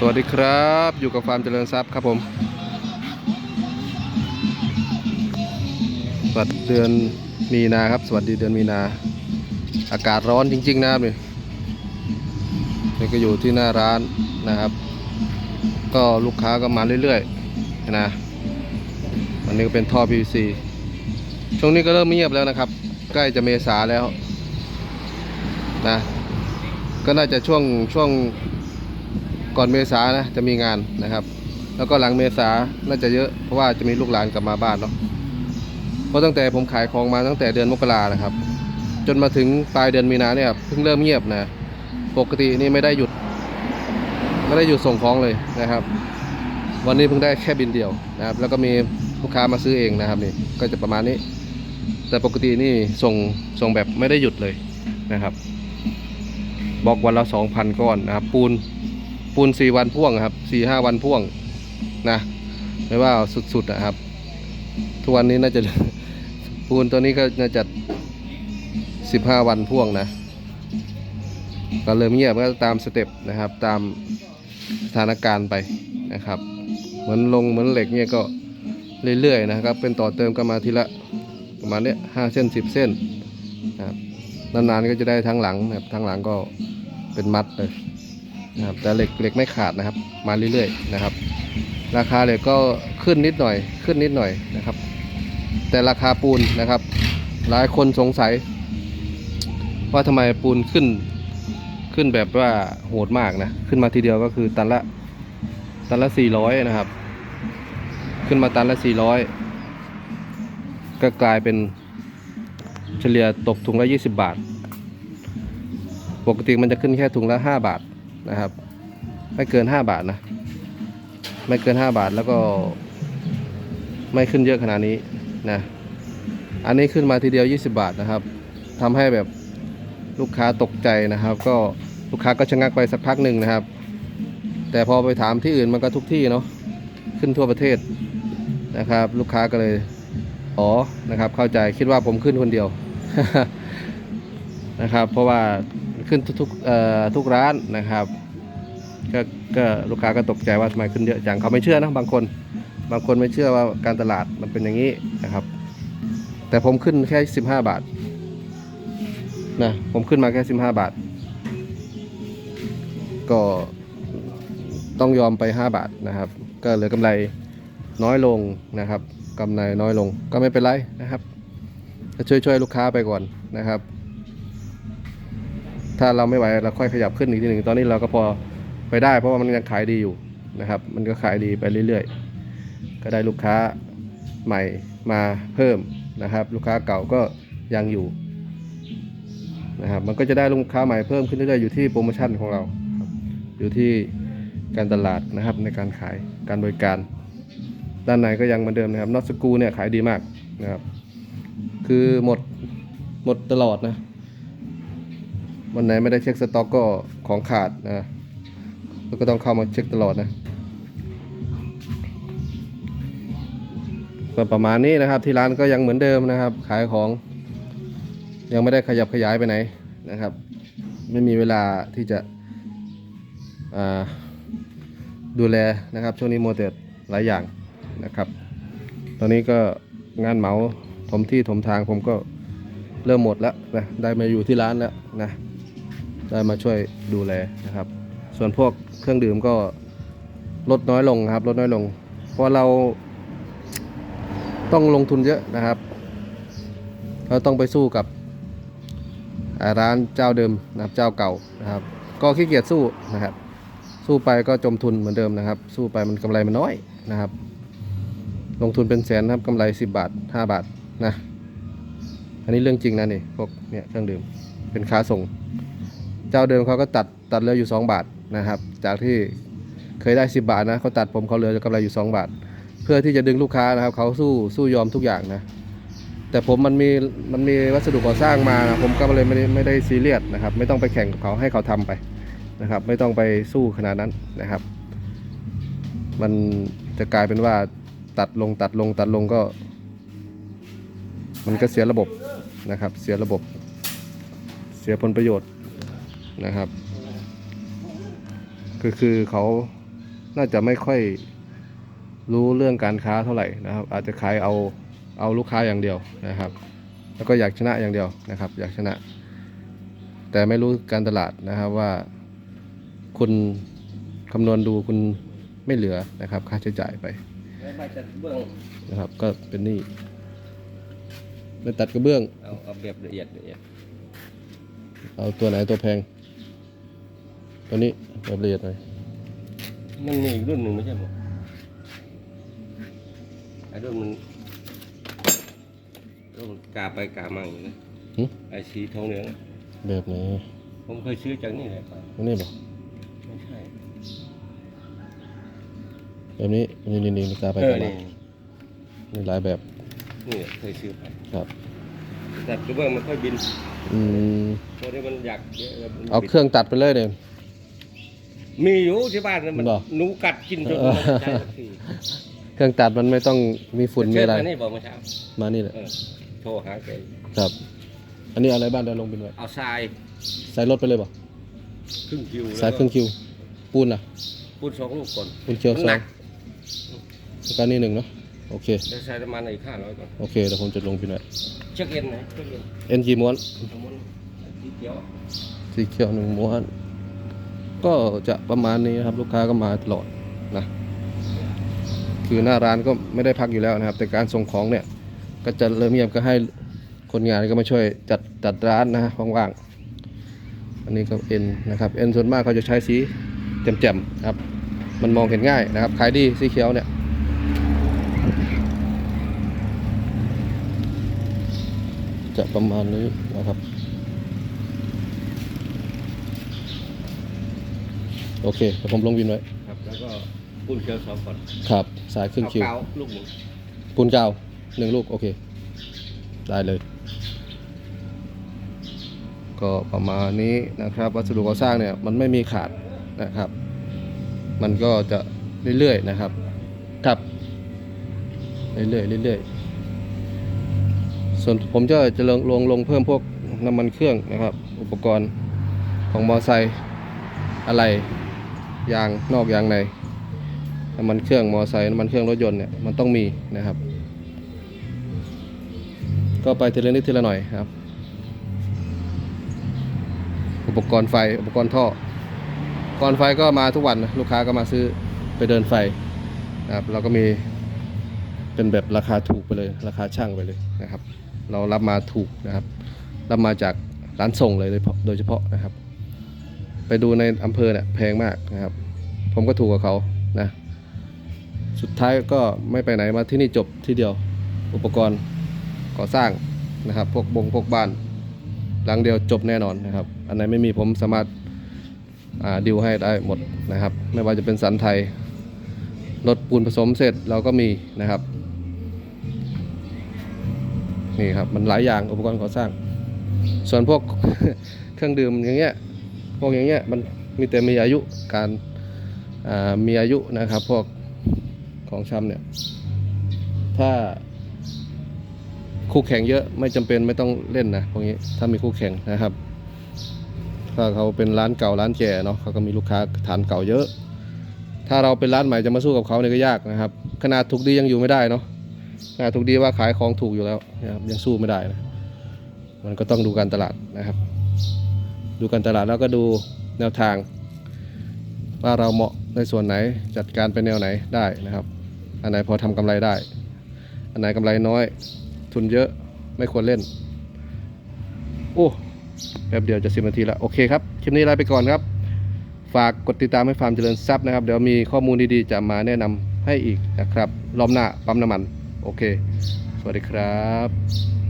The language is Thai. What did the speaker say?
สวัสดีครับ อยู่กับฟาร์มเจริญทรัพย์ครับผมสวัสดีเดือนมีนาครับ สวัสดีเดือนมีนา อากาศร้อนจริง ๆ นะครับนี่นี่ก็อยู่ที่หน้าร้านนะครับ ก็ลูกค้าก็มาเรื่อยๆนะอันนี้ก็เป็นท่อ PVC ช่วงนี้ก็เริ่มเงียบแล้วนะครับ ใกล้จะเมษาแล้วนะก็น่าจะช่วงช่วง ก่อนเมษานะจะมีงานนะครับ แล้วก็หลังเมษาน่าจะเยอะเพราะว่าจะมีลูกหลานกลับมาบ้านเนาะเพราะตั้งแต่ผมขายของมาตั้งแต่เดือนมกรานะครับ จนมาถึงปลายเดือนมีนาเนี่ยเพิ่งเริ่มเงียบนะปกตินี่ไม่ได้หยุดไม่ได้หยุดส่งของเลยนะครับ วันนี้เพิ่งได้แค่บินเดียวนะครับ แล้วก็มีลูกค้ามาซื้อเองนะครับนี่ก็จะประมาณนี้ แต่ปกตินี่ส่งส่งแบบไม่ได้หยุดเลยนะครับบอกวันละสองพันก้อนนะครับปูน ปูนสี่วันพ่วงครับสี่ห้าวันพ่วงนะไม่ว่าสุดๆนะครับ ทุกวันนี้น่าจะปูนตัวนี้ก็น่าจะสิบห้าวันพ่วงนะก็เริ่มเงียบก็ตามสเต็ปนะครับ ตามสถานการณ์ไปนะครับ เหมือนลงเหมือนเหล็กเนี่ยก็เรื่อยๆนะครับ เป็นต่อเติมกันมาทีละประมาณเนี้ยห้าเส้นสิบเส้นนะครับนานๆก็จะได้ทั้งหลังนะครับทั้งหลังก็เป็นมัดเลย นะครับแต่เหล็กเหล็กไม่ขาดนะครับ มาเรื่อยๆนะครับ ราคาเหล็กก็ขึ้นนิดหน่อยขึ้นนิดหน่อยนะครับ แต่ราคาปูนนะครับ หลายคนสงสัย ว่าทำไมปูนขึ้นขึ้นแบบว่าโหดมากนะขึ้นมาทีเดียวก็คือตันละตันละสี่ร้อยนะครับ ขึ้นมาตันละสี่ร้อยก็กลายเป็นเฉลี่ยตกถุงละยี่สิบบาท ปกติมันจะขึ้นแค่ถุงละห้าบาท นะครับ ไม่เกินห้าบาทนะ ไม่เกินห้าบาทแล้วก็ ไม่ขึ้นเยอะขนาดนี้นะ อันนี้ขึ้นมาทีเดียว 20 บาทนะครับทำให้แบบลูกค้าตกใจนะครับ ก็ลูกค้าก็ชะงักไปสักพักหนึ่งนะครับ แต่พอไปถามที่อื่นมันก็ทุกที่เนาะขึ้นทั่วประเทศนะครับ ลูกค้าก็เลยอ๋อนะครับ เข้าใจคิดว่าผมขึ้นคนเดียวนะครับ เพราะว่าขึ้นทุกๆเอ่อทุกร้านนะครับ ก็ก็ลูกค้าก็ตกใจว่าทำไมขึ้นเยอะจังเขาไม่เชื่อนะบางคน บางคนไม่เชื่อว่าการตลาดมันเป็นอย่างนี้นะครับ แต่ผมขึ้นแค่ 15 บาทนะผมขึ้นมาแค่ 15 บาท ก็ต้องยอมไป 5 บาทนะครับ ก็เหลือกำไรน้อยลงนะครับกำไรน้อยลงก็ไม่เป็นไรนะครับก็ช่วยช่วยลูกค้าไปก่อนนะครับ ถ้าเราไม่ไหวเราค่อยขยับขึ้นอีกทีหนึ่งตอนนี้เราก็พอ ไปได้ เพราะว่ามันยังขายดีอยู่นะครับ มันก็ขายดีไปเรื่อยๆ ก็ได้ลูกค้าใหม่มาเพิ่มนะครับ ลูกค้าเก่าก็ยังอยู่นะครับ มันก็จะได้ลูกค้าใหม่เพิ่มขึ้นเรื่อยๆอยู่ที่โปรโมชั่นของเรา อยู่ที่การตลาดนะครับในการขายการบริการ ด้านในก็ยังเหมือนเดิมนะครับนอตสกูเนี่ยขายดีมากนะครับ คือหมดหมดตลอดนะวันไหนไม่ได้เช็คสต็อกก็ของขาดนะ แล้วก็ต้องเข้ามาเช็คตลอดนะก็ประมาณนี้นะครับ ที่ร้านก็ยังเหมือนเดิมนะครับ ขายของ ยังไม่ได้ขยับขยายไปไหนนะครับ ไม่มีเวลาที่จะดูแลนะครับ ช่วงนี้โมเตดหลายอย่างนะครับ ตอนนี้ก็งานเหมาถมที่ถมทางผมก็เริ่มหมดแล้วนะได้มาอยู่ที่ร้านแล้วนะได้มาช่วยดูแลนะครับ ส่วนพวกเครื่องดื่มก็ลดน้อยลงครับ ลดน้อยลง เพราะเราต้องลงทุนเยอะนะครับเราต้องไปสู้กับร้านเจ้าเดิมนะครับเจ้าเก่านะครับ ก็ขี้เกียจสู้นะครับ สู้ไปก็จมทุนเหมือนเดิมนะครับ สู้ไปมันกำไรมันน้อยนะครับ ลงทุนเป็นแสนนะครับกำไร 10 บาท 5 บาทนะอันนี้เรื่องจริงนะนี่พวกเนี่ยเครื่องดื่มเป็นค้าส่ง เจ้าเดิมเขาก็ตัดตัดเหลืออยู่ 2 บาท นะครับ จากที่เคยได้ 10 บาทนะเขาตัดผมเขาเหลือกำไรอยู่ 2 บาท เพื่อที่จะดึงลูกค้านะครับเขาสู้สู้ยอมทุกอย่างนะแต่ผมมันมีมันมีวัสดุก่อสร้างมานะผมก็เลยไม่ได้ไม่ได้ซีเรียสนะครับ ไม่ต้องไปแข่งกับเขาให้เขาทำไปนะครับ ไม่ต้องไปสู้ขนาดนั้นนะครับ มันจะกลายเป็นว่าตัดลงตัดลงตัดลงก็ มันก็เสียระบบนะครับ เสียระบบ เสียผลประโยชน์นะครับ คือคือเขาน่าจะไม่ค่อยรู้เรื่องการค้าเท่าไหร่นะครับ อาจจะขายเอาเอาลูกค้าอย่างเดียวนะครับ แล้วก็อยากชนะอย่างเดียวนะครับ อยากชนะ แต่ไม่รู้การตลาดนะครับว่า คุณคำนวณดูคุณไม่เหลือนะครับ ค่าใช้จ่ายไปแล้วมาจัดเบื้องนะครับ ก็เป็นหนี้ไม่ตัดกระเบื้องเอาเอาแบบละเอียดละเอียดเอาตัวไหนตัวแพง ตัวนี้แบบละเอียดหน่อยมันมีอีกรุ่นหนึ่งไม่ใช่หรอไอ้รุ่นมันรุ่นมันกาไปกามาอย่างนี้นะหึไอ้สีทองเหลืองอะแบบไหนผมเคยซื้อจากนี่แหละไปตัวนี้บอกไม่ใช่แบบนี้นี่นี่นี่กาไปเอกาอมานี่มีหลายแบบนี่เคยซื้อไปครับแต่กระเบื้องมันค่อยบินอืมตัวนี้มันอยากเยอะแล้วมันเอาเครื่องตัดไปเลยเดี๋ยว มีอยู่ที่บ้านนะมันบ่ หนูกัดกินจนเออมันใช้สักทีเครื่องตัดมันไม่ต้องมีฝุ่นมีเชิญอะไรมานี่บอกเมื่อเช้ามานี่แหละเออโทรหาแกครับ อันนี้เอาอะไรบ้างเดี๋ยวลงบินไว้เอาทรายใส่รถไปเลยบ่ครึ่งคิวใส่เครื่องคิว ปูนอะ ปูนสองลูกก่อนปูนเคียวมันสหอนังกแล้วก็นี่หนึ่งเนาะโอเคแล้วใช้น้ำมันอีกห้าร้อยก่อนโอเคเดี๋ยวผมจะลงบินไว้เช็คเอ็นไหนเช็คเอ็นเอ็นจีม้วนสมมติสีเขียวสีเขียวหนึ่งม้วน ก็จะประมาณนี้นะครับลูกค้าก็มาตลอดนะคือหน้าร้านก็ไม่ได้พักอยู่แล้วนะครับ แต่การส่งของเนี่ยก็จะเริ่มเงียบก็ให้คนงานก็มาช่วยจัดจัดร้านนะฮะว่างๆอันนี้ก็เอ็นนะครับเอ็นส่วนมากเขาจะใช้สีแจ่มๆครับมันมองเห็นง่ายนะครับขายดีสีเขียวเนี่ยจะประมาณนี้นะครับ โอเคเดี๋ยวผมลงวินไว้ครับแล้วก็ปูนเขียวสองก่อนครับสายครึ่งคิวเอาเกาลูกหนึ่งปูนกาวหนึ่งลูกโอเค ได้เลย ก็ประมาณนี้นะครับ วัสดุก่อสร้างเนี่ยมันไม่มีขาดนะครับ มันก็จะเรื่อยๆนะครับครับเรื่อยๆเรื่อยๆส่วนผมจะจะลงลงลงเพิ่มพวกน้ำมันเครื่องนะครับ อุปกรณ์ของมอไซค์อะไร ยางนอกยางในน้ำมันเครื่องมอไซค์น้ำมันเครื่องรถยนต์เนี่ยมันต้องมีนะครับ ก็ไปทีละนิดทีละหน่อยครับ อุปกรณ์ไฟอุปกรณ์ท่ออุปกรณ์ไฟก็มาทุกวันนะลูกค้าก็มาซื้อไปเดินไฟนะครับ เราก็มีเป็นแบบราคาถูกไปเลย ราคาช่างไปเลยนะครับ เรารับมาถูกนะครับ รับมาจากร้านส่งเลยโดยเฉพาะนะครับ ไปดูในอำเภอเนี่ยแพงมากนะครับ ผมก็ถูกกับเขานะสุดท้ายก็ไม่ไปไหนมาที่นี่จบที่เดียวอุปกรณ์ก่อสร้างนะครับพวกบงพวกบ้านหลังเดียวจบแน่นอนนะครับ อันไหนไม่มีผมสามารถดิวให้ได้หมดนะครับ ไม่ว่าจะเป็นสันไทยรถปูนผสมเสร็จเราก็มีนะครับนี่ครับมันหลายอย่างอุปกรณ์ก่อสร้าง ส่วนพวกเครื่องดื่มอย่างเงี้ย พวกอย่างเงี้ยมันมีแต่มีอายุการมีอายุนะครับ พวกของชำเนี่ย ถ้าคู่แข่งเยอะไม่จำเป็นไม่ต้องเล่นนะพวกนี้ถ้ามีคู่แข่งนะครับ ถ้าเขาเป็นร้านเก่าร้านแก่เนาะเขาก็มีลูกค้าฐานเก่าเยอะ ถ้าเราเป็นร้านใหม่จะมาสู้กับเขาเนี่ยก็ยากนะครับ ขนาดถูกดียังอยู่ไม่ได้เนาะขนาดถูกดีว่าขายของถูกอยู่แล้วนะครับยังสู้ไม่ได้นะมันก็ต้องดูการตลาดนะครับ ดูการตลาดแล้วก็ดูแนวทาง ว่าเราเหมาะในส่วนไหนจัดการไปแนวไหนได้นะครับ อันไหนพอทำกำไรได้ อันไหนกำไรน้อย ทุนเยอะไม่ควรเล่นโอ้แป๊บเดียวจะสิบนาทีแล้วโอเคครับคลิปนี้ลาไปก่อนครับ ฝากกดติดตามให้ฟาร์มเจริญทรัพย์นะครับ เดี๋ยวมีข้อมูลดีๆ จะมาแนะนำให้อีกนะครับ รอบหน้าปั๊มน้ำมัน โอเค สวัสดีครับ